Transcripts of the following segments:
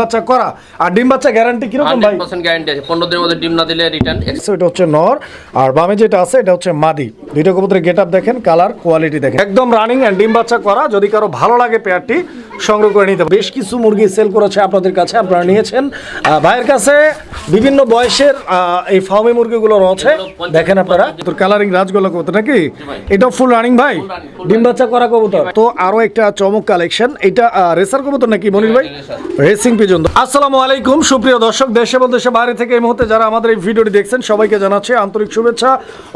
বাচ্চা করা। আর ডিম বাচ্চা গ্যারান্টি কীরকম ভাই? হান্ড্রেড পার্সেন্ট গ্যারান্টি আছে। পনেরো দিনের মধ্যে ডিম না দিলে রিটার্ন So, এটা হচ্ছে নর। আর বামে যেটা আছে এটা হচ্ছে মাদি। দুইটা কবুতরের গেট আপ দেখেন কালার কোয়ালিটি দেখেন। একদম রানিং এন্ড ডিম বাচ্চা করা। যদি কারও ভালো লাগে পেয়ারটি সংগ্রহ করে নিতে বেশ কিছু মুরগি সেল করেছে আপনাদের কাছে আপনারা নিয়েছেন। ভাইয়ের কাছে বিভিন্ন বয়সের এই ফার্মি মুরগিগুলো রয়েছে। দেখেন আপনারা তোর কালারিং রাজগোলা কবুতর নাকি? এটা ফুল রানিং ভাই? ডিম বাচ্চা করা কবুতর। তো আরও একটা চমক কালেকশন এটা রেসার কবুতর নাকি মনির ভাই? রেসিং পিজন আসসালামু আলাইকুম, সুপ্রিয় দর্শক, দেশে এবং দেশে বাইরে থেকে এই মুহূর্তে যারা আমাদের এই ভিডিওটি দেখছেন, সবাইকে জানাচ্ছি আন্তরিক শুভেচ্ছা,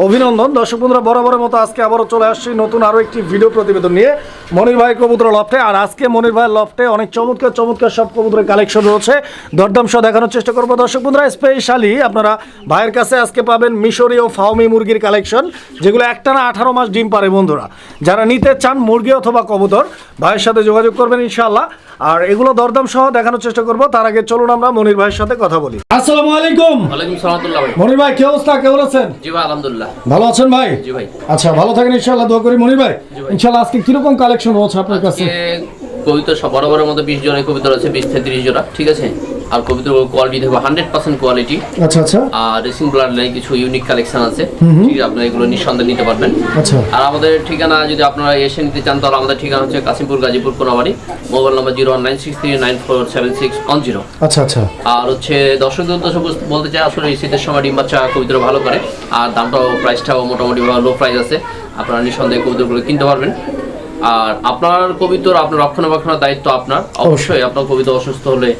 অভিনন্দন। দর্শক বন্ধুরা, বরাবরের মতো আজকে আবারও চলে আসছি নতুন আরও একটি ভিডিও প্রতিবেদন নিয়ে। মনির ভাই কবুতর লফটে, আর আজকে মনির ভাইয়ের লফটে অনেক চমৎকার চমৎকার সব কবুতরের কালেকশন রয়েছে। দরদাম সহ দেখানোর চেষ্টা করব। দর্শক বন্ধুরা স্পেশালি আপনারা ভাইয়ের কাছে আজকে পাবেন মিশরীয় ফাউমি মুরগির কালেকশন, যেগুলো একটানা আঠারো মাস ডিম পারে বন্ধুরা। যারা নিতে চান মুরগি অথবা কবুতর, ভাইয়ের সাথে যোগাযোগ করবেন ইনশাআল্লাহ। আর এগুলো দরদাম সহ দেখানোর চেষ্টা করব তার আগে চলুন আমরা মনির ভাইয়ের সাথে কথা বলি। আসসালামু আলাইকুম। ওয়ালাইকুম সালামতুল্লাহ ভাই। মনির ভাই কি অবস্থা? কেমন আছেন? জি ভাই আলহামদুলিল্লাহ। ভালো আছেন ভাই? জি ভাই। আচ্ছা ভালো থাকেন ইনশাআল্লাহ দোয়া করি মনির ভাই। ইনশাআল্লাহ আজকে কি রকম কালেকশন হচ্ছে আপনার কাছে? কবিতা সব বড় বড় মধ্যে বিশ জনের কবিতা আছে বিশ থেকে 30 জোড়া ঠিক আছে? আর কবিতার কোয়ালিটি দেখব হান্ড্রেড পার্সেন্ট কোয়ালিটি আচ্ছা আচ্ছা। আর রেসিং ব্লাড লাইন কিছু ইউনিক কালেকশন আছে। ঠিক আপনারা এগুলো নিঃসন্দেহে নিতে পারবেন। আচ্ছা। আর আমাদের ঠিকানা যদি আপনারা এসে নিতে চান তাহলে আমাদের ঠিকানা হচ্ছে Kashimpur Gazipur Konabari. Mobile number zero one nine six three nine four seven six one zero. আচ্ছা আচ্ছা। আর হচ্ছে দর্শকদের উদ্দেশ্যে বস- বলতে চাই আসলে এই শীতের সময় ডিম বাচ্চা কবিতা ভালো করে। আর দামটাও প্রাইসটাও মোটামুটি লো প্রাইস আছে। আপনারা নিঃসন্দেহে কবিতাগুলো কিনতে পারবেন। আর আপনার কবিতার আপনার রক্ষণাবেক্ষণের দায়িত্ব আপনার। অবশ্যই আপনার কবিতা অসুস্থ হলে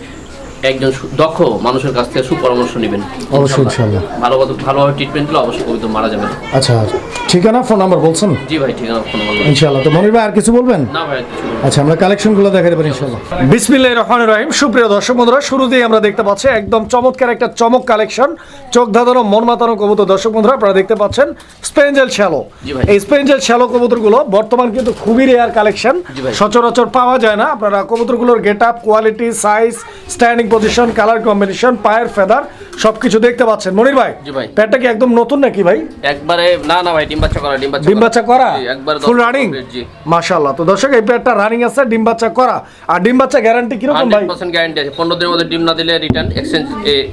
একজন দক্ষ মানুষের কাছ থেকে সুপরামর্শ নেবেন। অবশ্যই, ইনশাআল্লাহ। ভালো ভালোভাবে ট্রিটমেন্ট দিলে অবশ্যই কবিতা মারা যাবে। না। আচ্ছা আচ্ছা। ঠিকানা ফোন নাম্বার বলছেন? জি ভাই ঠিক আছে কোনো বলবেন ইনশাআল্লাহ তো মনির ভাই আর কিছু বলবেন? না ভাই কিছু আচ্ছা আমরা কালেকশনগুলো দেখা দেবেন ইনশাআল্লাহ বিসমিল্লাহির রহমানির রহিম। সুপ্রিয় দর্শক বন্ধুরা শুরুতেই আমরা দেখতে পাচ্ছি একদম চমৎকার একটা চমক কালেকশন চোখ ধাঁধানো মন মাতানো কবুতর। দর্শক বন্ধুরা আপনারা দেখতে পাচ্ছেন স্পেঞ্জেল শ্যালো। জি ভাই। এই স্পেঞ্জেল শ্যালো কবুতরগুলো বর্তমান কিন্তু খুবই রেয়ার কালেকশন সচরাচর পাওয়া যায় না। আপনারা কবুতরগুলোর get up quality size standing position colour combination পায়ের ফেদার সবকিছু দেখতে পাচ্ছেন। মনির ভাই জি প্যাটটা কি একদম নতুন নাকি ভাই? একবারে না না ভাই ডিম বাচ্চা করা। ডিম বাচ্চা ডিম বাচ্চা করা একবারে ফুল রানিং মাশাআল্লাহ। তো দর্শক এই পেয়ারটা রানিং আছে ডিম বাচ্চা করা। আর ডিম বাচ্চা গ্যারান্টি কীরকম ভাই? হান্ড্রেড পার্সেন্ট গ্যারান্টি আছে। পনেরো দিনের মধ্যে ডিম না দিলে রিটার্ন এক্সচেঞ্জ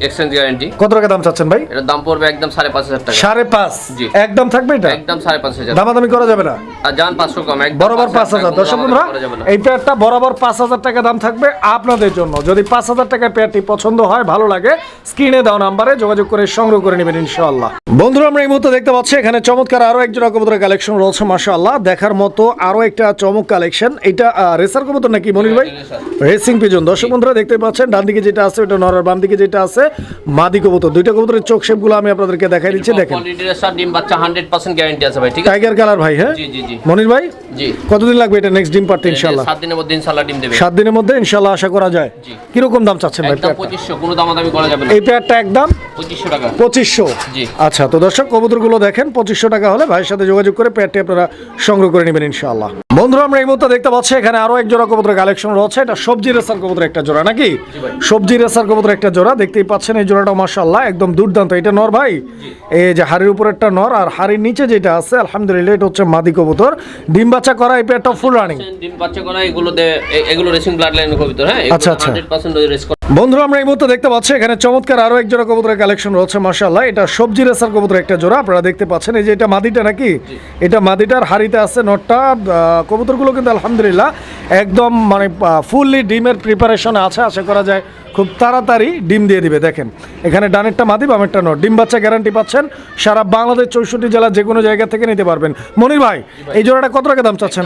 এক্সচেঞ্জ গ্যারান্টি কত টাকা দাম চাচ্ছেন ভাই? এটার দাম পড়বে একদম সাড়ে পাঁচ হাজার টাকা। সাড়ে পাঁচ? জি। একদম থাকবে এটা? একদম সাড়ে পাঁচ হাজার। দামাদামি করা যাবে না? আর যান পাঁচশো কম একদম বরাবর পাঁচ হাজার কোনো দর্শক বন্ধুরা। এই পেয়ারটা বরাবর পাঁচ হাজার টাকা দাম থাকবে আপনাদের জন্য। যদি পাঁচ হাজার টাকায় পেয়ারটি পছন্দ হয় ভালো লাগে স্ক্রিনে দেওয়া নাম্বারে যোগাযোগ করে সংগ্রহ করে নেবেন ইনশাআল্লাহ। বন্ধুরা আমরা এই মুহূর্তে দেখতে পাচ্ছি এখানে চমৎকার আরও একজন কবুতরের কালেকশন রয়েছে মাশাআল্লাহ। দেখার মতো আরও একটা চমক কালেকশন এটা রেসার কবুতর নাকি মনির ভাই? রেসিং পিজন দর্শক বন্ধুরা দেখতে পাচ্ছেন ডান দিকে যেটা আছে ওটা নরার বাম দিকে যেটা আছে মাদি কবুতর। দুইটা কবুতরের চোখ শেপগুলো আমি আপনাদেরকে দেখাই দিচ্ছি দেখেন। ডিম বাচ্চা হান্ড্রেড পার্সেন্ট গ্যারান্টি আছে ভাই ঠিক আছে? টাইগার কালার ভাই হ্যাঁ? জি জি জি। মনির ভাই? জি। কতদিন লাগবে এটা নেক্সট ডিম পারতে ইনশাআল্লাহ? সাত দিনের মধ্যে ইনশাল্লাহ ডিম দেবে। সাত দিনের মধ্যে ইনশাআল্লাহ আশা করা যায়। জি। কীরকম দাম চাচ্ছেন? ভাই একদম পেয়ারটা? পঁচিশশো কোনো দামাদামি করা যাবে না। এই পেয়ারটা একদম? পঁচিশশো টাকা। 2500 জি। আচ্ছা তো দর্শক কবুতরগুলো দেখেন পঁচিশশো টাকা হলে ভাইয়ের সাথে যোগাযোগ করে পেয়ারটি আপনারা সংগ্রহ করে নেবেন ইনশাআল্লাহ। বন্ধুরা আমরা এই মুহূর্তে দেখতে পাচ্ছি এখানে আরও এক জোড়া কবুতরের কালেকশন রয়েছে। এটা সবজি রেসার কবুতর একটা জোড়া নাকি? সবজি রেসার কবুতর একটা জোড়া। দেখতেই পাচ্ছেন এই জোড়াটা মাশাআল্লাহ একদম দুর্দান্ত। এটা নর ভাই? এই যে হাড়ির উপর একটা নর আর হাড়ির নিচে যেটা আছে আলহামদুলিল্লাহ এটা হচ্ছে মাদি কবুতর। ডিম বাচ্চা করা এই পেয়ারটা ফুল রানিং ডিম বাচ্চা করা এগুলোতে এগুলো রেসিং ব্লাড লাইনের কবিতা হ্যাঁ? আচ্ছা, আচ্ছা। হান্ড্রেড পার্সেন্ট রেস বন্ধুরা আমরা এই মুহূর্তে দেখতে পাচ্ছি এখানে চমৎকার আরও এক জোড়া কবুতরের কালেকশন রয়েছে মাশাআল্লাহ। এটা সবজি রেসার কবুতর একটা জোড়া। আপনারা দেখতে পাচ্ছেন এই যে এটা মাদিটা নাকি? এটা মাদিটার হাড়িতে আছে নটটা কবুতরগুলো কিন্তু আলহামদুলিল্লাহ একদম মানে ফুললি ডিমের প্রিপারেশনে আছে। আশা করা যায় খুব তাড়াতাড়ি ডিম দিয়ে দিবে। দেখেন, এখানে ডানেরটা মাদি, বামেরটা নট ডিম বাচ্চা গ্যারান্টি পাচ্ছেন। সারা বাংলাদেশ চৌষট্টি জেলা যে কোনো জায়গা থেকে নিতে পারবেন। মনির ভাই, এই জোড়াটা কত টাকা দাম চাচ্ছেন?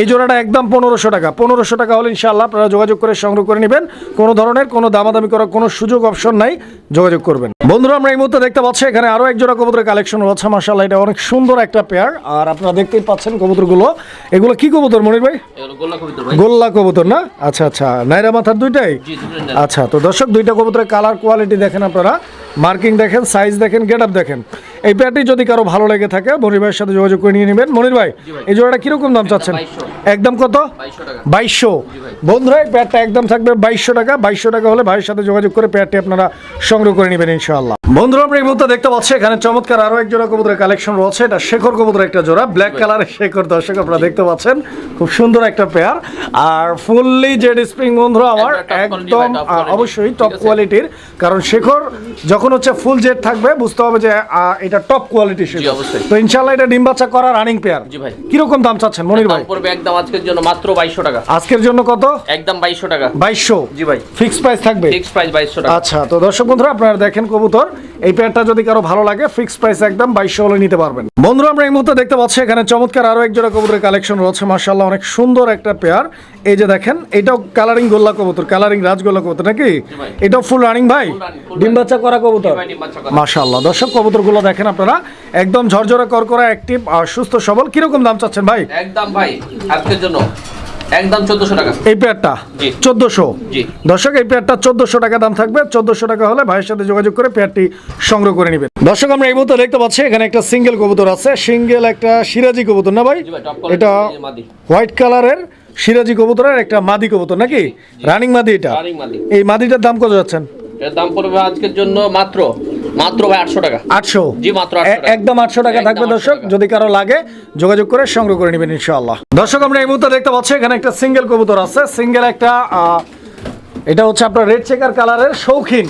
এই জোড়াটা একদম পনেরোশো টাকা। পনেরোশো টাকা হলে ইনশাআল্লাহ আপনারা যোগাযোগ করে সংগ্রহ করে নেবেন। কোনো ধরনের কোনো দামাদামি করার কোনো সুযোগ অপশন নাই। যোগাযোগ করবেন। বন্ধুরা আমরা এই মুহূর্তে দেখতে পাচ্ছি এখানে আরও এক জোড়া কবুতরের কালেকশন রয়েছে মাশাআল্লাহ এটা অনেক সুন্দর একটা পেয়ার আর আপনারা দেখতেই পাচ্ছেন কবুতরগুলো। এগুলো কি কবুতর মনির ভাই? গোল্লা কবিতা ভাই। গোল্লা কবুতর না? আচ্ছা আচ্ছা। নাইরা মাথার দুইটাই? আচ্ছা তো দর্শক দুইটা কবুতরের কালার কোয়ালিটি দেখেন আপনারা। মার্কিং দেখেন সাইজ দেখেন গেট আপ দেখেন। এই পেয়ারটি যদি কারও ভালো লেগে থাকে মনির ভাইয়ের সাথে যোগাযোগ করে নিয়ে নেবেন। মনির ভাই এই জোড়াটা কীরকম দাম চাচ্ছেন? একদম কত? বাইশশো বন্ধুরা এই পেয়ারটা একদম থাকবে বাইশশো টাকা। বাইশশো টাকা হলে ভাইয়ের সাথে যোগাযোগ করে পেয়ারটি আপনারা সংগ্রহ করে নেবেন ইনশাআল্লাহ। বন্ধুরা আমরা এই মুহূর্তে দেখতে পাচ্ছি এখানে চমৎকার আরও এক জোড়া কবুতরের কালেকশন রয়েছে। এটা শেখর কবুতরের একটা জোড়া ব্ল্যাক কালারের শেখর দর্শক আপনারা দেখতে পাচ্ছেন। খুব সুন্দর একটা পেয়ার আর ফুললি জেড স্প্রিং বন্ধুরা আমার একদম অবশ্যই টপ কোয়ালিটির কারণ শেখর যখন হচ্ছে ফুল জেড থাকবে বুঝতে হবে যে আহ, এটা টপ কোয়ালিটি অবশ্যই। তো ইনশাআল্লাহ এটা ডিম বাচ্চা করা রানিং পেয়ার জি ভাই। কীরকম দাম চাচ্ছেন মনির ভাই? পড়বে একদম আজকের জন্য মাত্র বাইশশো টাকা। আজকের জন্য কত? একদম বাইশশো টাকা। বাইশশো? জি ভাই। ফিক্স প্রাইস থাকবে? ফিক্স প্রাইস বাইশশো টাকা। আচ্ছা তো দর্শক বন্ধুরা আপনারা দেখেন কবুতর। এই পেয়ারটা যদি কারও ভালো লাগে ফিক্স প্রাইস একদম বাইশশো হলে নিতে পারবেন। বন্ধুরা আমরা এই মুহূর্তে দেখতে পাচ্ছি এখানে চমৎকার আরও এক জোড়া কবুতরের কালেকশন রয়েছে। মার্শাল্লাহ অনেক সুন্দর একটা পেয়ার এই যে দেখেন এটাও কালারিং গোল্লা কবুতর কালারিং রাজগোল্লা কবুতর নাকি। এটাও ফুল রানিং ভাই? ডিম বাচ্চা করা কবুতর। বাচ্চা দর্শক কবুতরগুলো দেখেন আপনারা একদম ঝরঝরে করকরা অ্যাক্টিভ আর সুস্থ সবল কীরকম দাম চাচ্ছেন ভাই? একদম ভাই আজকের জন্য একদম চোদ্দশো টাকা। এই পেয়ারটা? চোদ্দশো? দর্শক এই পেয়ারটা চোদ্দশো টাকা দাম থাকবে। চোদ্দশো টাকা হলে ভাইয়ের সাথে যোগাযোগ করে পেয়ারটি সংগ্রহ করে নেবেন। দর্শক আমরা এই মুহূর্তে দেখতে পাচ্ছি এখানে একটা সিঙ্গেল কবুতর আছে। সিঙ্গেল একটা সিরাজি কবুতর না ভাই? এটা হোয়াইট কালারের সিরাজি কবুতরের একটা মাদি কবুতর নাকি? রানিং মাদি এটা? এই মাদিটার দাম কত যাচ্ছেন? এর দাম পড়বে আজকের জন্য মাত্র মাত্র ভাই আটশো টাকা। আটশো? জি, মাত্র 800 একদম আটশো টাকা থাকবে দর্শক। যদি কারও লাগে যোগাযোগ করে সংগ্রহ করে নেবেন ইনশাআল্লাহ। দর্শক আমরা এই মুহূর্তে দেখতে পাচ্ছি এখানে একটা সিঙ্গেল কবুতর আছে। সিঙ্গেল একটা এটা হচ্ছে আপনার রেড চেকার কালারের শৌখিন।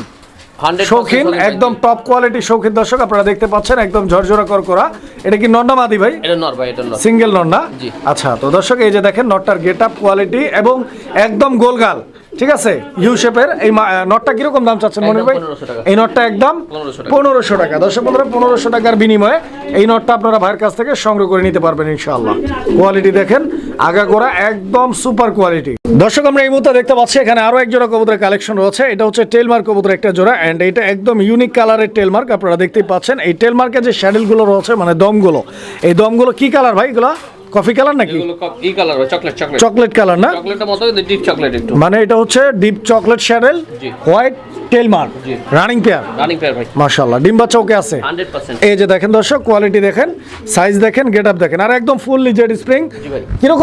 শৌখিন একদম টপ কোয়ালিটি শৌখিন দর্শক আপনারা দেখতে পাচ্ছেন একদম ঝরঝরা কর করা এটা কি নন্না মাদি ভাই? এটা নর ভাই এটা নর। সিঙ্গেল নন্না? জি। আচ্ছা তো দর্শক এই যে দেখেন নটটার গেট আপ কোয়ালিটি এবং একদম গোলগাল। ঠিক আছে? ইউ শেপের এই নটটা কীরকম দাম চাচ্ছেন মনে একদম ভাই? এই নটটা একদম পনেরোশো টাকা। দশ পনেরো পনেরোশো টাকার বিনিময়ে এই নটটা আপনারা ভাইয়ের কাছ থেকে সংগ্রহ করে নিতে পারবেন ইনশাআল্লাহ। কোয়ালিটি দেখেন আগাগোড়া একদম সুপার কোয়ালিটি দর্শক আমরা এই মুহূর্তে দেখতে পাচ্ছি এখানে আরও এক জোড়া কবুতরের কালেকশন রয়েছে। এটা হচ্ছে টেলমার্ক কবুতর একটা জোড়া অ্যান্ড এটা একদম ইউনিক কালারের টেলমার্ক আপনারা দেখতেই পাচ্ছেন। এই টেলমার্কের যে শ্যাডেলগুলো রয়েছে মানে দমগুলো এই দমগুলো কি কালার ভাই এগুলো? কফি কালার নাকি? Colour chocolate chocolate chocolate colour না? চকলেটের মতো ডিপ চকলেট একটু। মানে এটা হচ্ছে deep chocolate saddle white tail mark running pair running pair ভাই। মাশাআল্লাহ। ডিম বাচ্চা ওকে আছে? Hundred percent. এই যে দেখেন দর্শক কোয়ালিটি দেখেন সাইজ দেখেন দেখেন। আর একদম ফুললি জেড স্প্রিং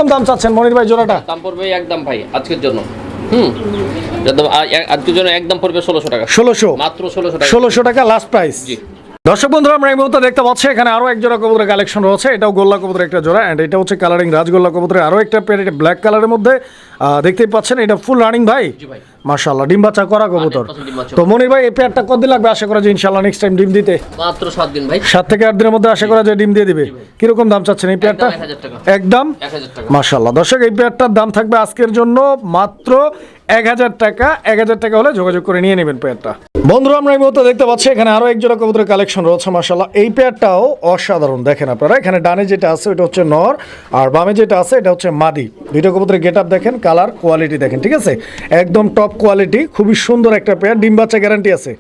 দাম চাচ্ছেন মনির ভাই জোড়াটা? দাম পড়বে একদম ভাই আজকের জন্য। হুম। একদম আ- আজকের জন্য একদম পড়বে ষোলোশো টাকা। মাত্র টাকা। লাস্ট প্রাইস জি। দর্শক বন্ধুরা আমরা এই মুহূর্তে দেখতে পাচ্ছি এখানে আরও এক জোড়া কবুতরের কালেকশন রয়েছে। এটাও গোল্লা কবুতরের একটা জোড়া এন্ড এটা হচ্ছে কালারিং রাজগোল্লা কবুতরের আরও একটা পেয়ার এটা ব্ল্যাক কালারের মধ্যে। দেখতেই পাচ্ছেন এটা ফুল রানিং ভাই। মাশাআল্লাহ ডিম বাচ্চা করা কবুতর। 100% ডিম বাচ্চা। তো মনির ভাই এই পেয়ারটা কতদিন লাগবে আশা করা যায় ইনশাআল্লাহ নেক্সট টাইম ডিম দিতে? মাত্র সাত দিন ভাই। সাত থেকে আট দিনের মধ্যে আশা করা যায় ডিম দিয়ে দিবে। কীরকম দাম চাচ্ছেন এই পেয়ারটা একদম 1000 টাকা। একদম এক হাজার টাকা। মাশাল্লাহ দর্শক এই পেয়ারটার দাম থাকবে আজকের জন্য মাত্র এক হাজার টাকা। এক হাজার টাকা হলে যোগাযোগ করে নিয়ে নেবেন পেয়ারটা বন্ধুরা আমরা এই মুহূর্তে দেখতে পাচ্ছি এখানে আরও এক জোড়া কবুতরের কালেকশন রয়েছে মাশাল্লাহ এই পেয়ারটাও অসাধারণ দেখেন আপনারা। এখানে ডানে যেটা আছে ওটা হচ্ছে নর আর বামে যেটা আছে এটা হচ্ছে মাদি। দুইটা কবুতরের গেট আপ দেখেন কালার কোয়ালিটি দেখেন ঠিক আছে? একদম টপ কোয়ালিটি খুবই সুন্দর একটা পেয়ার ডিম বাচ্চা গ্যারান্টি আছে।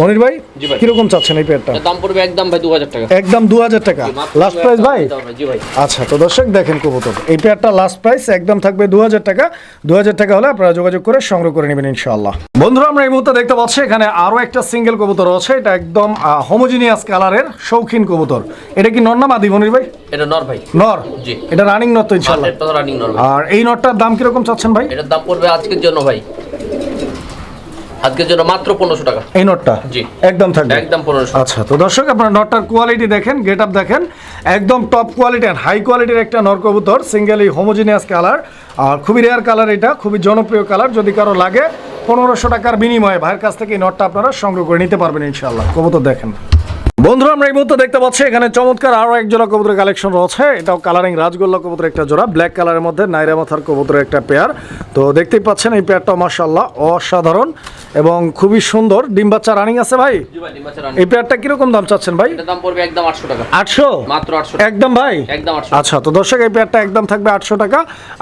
মনির ভাই কীরকম চাচ্ছেন এই পেয়ারটা দাম পড়বে একদম ভাই দু হাজার টাকা। একদম দু হাজার টাকা লাস্ট প্রাইস ভাই? আচ্ছা তো দর্শক দেখেন কবুতর। এই পেয়ারটা লাস্ট প্রাইস একদম থাকবে দু হাজার টাকা। দু হাজার টাকা হলে আপনারা যোগাযোগ করে সংগ্রহ করে নেবেন ইনশাআল্লাহ। বন্ধুরা আমরা এই মুহূর্তে দেখতে পাচ্ছি এখানে আরও একটা সিঙ্গেল কবুতর আছে এটা একদম হোমোজিনিয়াস কালারের শৌখিন কবুতর। এটা কি নর না মাদি মনির ভাই? এটা নর ভাই। নর? জি। এটা রানিং নর তো ইনশাআল্লাহ। পার্সেন্ট রানিং নর আর এই নটটার দাম কীরকম চাচ্ছেন ভাই? এটার দাম পড়বে আজকের জন্য ভাই। আজকের জন্য মাত্র পনেরোশো টাকা। এই নটটা জি। একদম থাকবে? একদম পনেরোশো। আচ্ছা তো দর্শক আপনার নটটার কোয়ালিটি দেখেন গেট আপ দেখেন। একদম টপ কোয়ালিটি অ্যান্ড হাই কোয়ালিটির একটা নর কবুতর সিঙ্গেল এই হোমোজিনিয়াস কালার আর খুবই রেয়ার কালার এটা খুবই জনপ্রিয় কালার যদি কারও লাগে পনেরোশো টাকার বিনিময়ে ভাইয়ের কাছ থেকে এই নটটা আপনারা সংগ্রহ করে নিতে পারবেন ইনশাল্লাহ কবুতর দেখেন। বন্ধুরা আমরা এই মুহূর্তে দেখতে পাচ্ছি এখানে চমৎকার আরও এক জোড়া কবুতরের কালেকশন রয়েছে। এটাও কালারিং রাজগোল্লা কবুতরের একটা জোড়া ব্ল্যাক কালারের মধ্যে নাইরা মাথার কবুতরের একটা পেয়ার তো দেখতেই পাচ্ছেন এই পেয়ারটা মাশাল্লাহ অসাধারণ এবং খুবই সুন্দর। ডিম বাচ্চা রানিং আছে ভাই? এই পেয়ারটা কীরকম দাম চাচ্ছেন ভাই? দাম পড়বে একদম আটশো টাকা। আটশো? মাত্র আটশো একদম ভাই? একদম আচ্ছা তো দর্শক এই পেয়ারটা একদম থাকবে আটশো টাকা।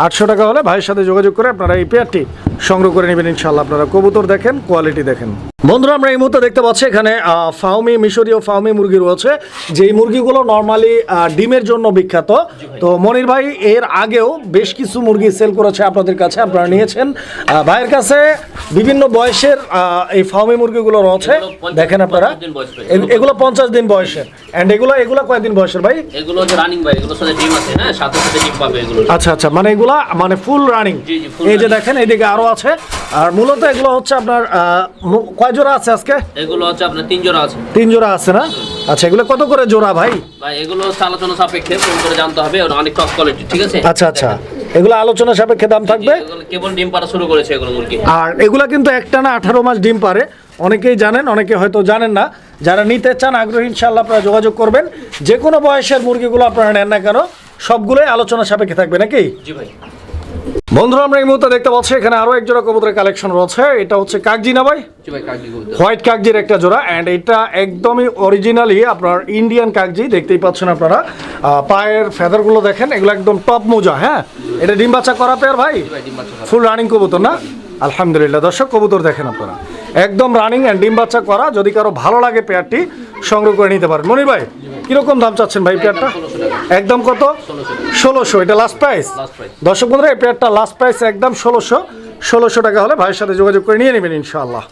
আটশো টাকা হলে ভাইয়ের সাথে যোগাযোগ করে আপনারা এই পেয়ারটি সংগ্রহ করে নেবেন। ইনশাল্লাহ আপনারা কবুতর দেখেন কোয়ালিটি দেখেন। বন্ধুরা আমরা এই মুহূর্তে দেখতে পাচ্ছি এখানে ফাউমি মিশরীয় ফাউমি মুরগি রয়েছে। যেই মুরগিগুলো নর্মালি ডিমের জন্য বিখ্যাত তো মনির ভাই এর আগেও বেশ কিছু মুরগি সেল করেছে আপনাদের কাছে আপনারা নিয়েছেন। ভাইয়ের কাছে বিভিন্ন বয়সের এই ফাউমি মুরগিগুলো রয়েছে। দেখেন আপনারা। এগুলো পঞ্চাশ দিন বয়সের। অ্যান্ড এগুলো এগুলো কয়দিন বয়সের ভাই? এগুলো রানিং ভাই এগুলোর সাথে ডিম আছে হ্যাঁ? সাথে সাথে ডিম পাবে এগুলো। আচ্ছা আচ্ছা মানে এগুলা মানে ফুল রানিং এই যে দেখেন এইদিকে আরও আছে। আর মূলত এগুলো হচ্ছে আপনার কয় জোড়া আছে আজকে? এগুলো হচ্ছে আপনার তিন জোড়া আছে। তিন জোড়া আছে না? আচ্ছা এগুলো কত করে জোড়া ভাই? ভাই এগুলো আলোচনা সাপেক্ষে ফোন করে জানতে হবে অনেক টপ কোয়ালিটি ঠিক আছে? আচ্ছা আচ্ছা। এগুলো আলোচনা সাপেক্ষে দাম থাকবে? কেবল ডিম পাড়া শুরু করেছে এগুলো মুরগি। আর এগুলা কিন্তু একটানা আঠারো মাস ডিম পারে অনেকেই জানেন অনেকে হয়তো জানেন না। যারা নিতে চান আগ্রহী ইনশাল্লাহ আপনারা যোগাযোগ করবেন। যে কোনো বয়সের মুরগিগুলো আপনারা নেন না কেন সবগুলোই আলোচনা সাপেক্ষে থাকবে নাকি? জি ভাই। বন্ধুরা আমরা এই মুহূর্তে দেখতে পাচ্ছি এখানে আরও এক জোড়া কবুতরের কালেকশন রয়েছে। এটা হচ্ছে কাকজি না ভাই? হোয়াইট কাকজির একটা জোড়া অ্যান্ড এটা একদমই অরিজিনালি আপনার ইন্ডিয়ান কাকজি দেখতেই পাচ্ছেন আপনারা। পায়ের ফেদারগুলো দেখেন এগুলো একদম টপ মোজা হ্যাঁ? এটা ডিম বাচ্চা করা পেয়ার ভাই। ফুল রানিং কবুতর না? আলহামদুলিল্লাহ দর্শক কবুতর দেখেন আপনারা। একদম রানিং অ্যান্ড ডিম বাচ্চা করা যদি কারও ভালো লাগে পেয়ারটি সংগ্রহ করে নিতে পারেন। মনির ভাই কীরকম দাম চাচ্ছেন ভাই পেয়ারটা একদম কত? ষোলোশো। এটা লাস্ট প্রাইস লাস্ট প্রাইস দর্শক বন্ধুরা এই পেয়ারটা লাস্ট প্রাইস একদম ষোলোশো। ষোলোশো টাকা হলে ভাইয়ের সাথে যোগাযোগ করে নিয়ে নেবেন ইনশাআল্লাহ।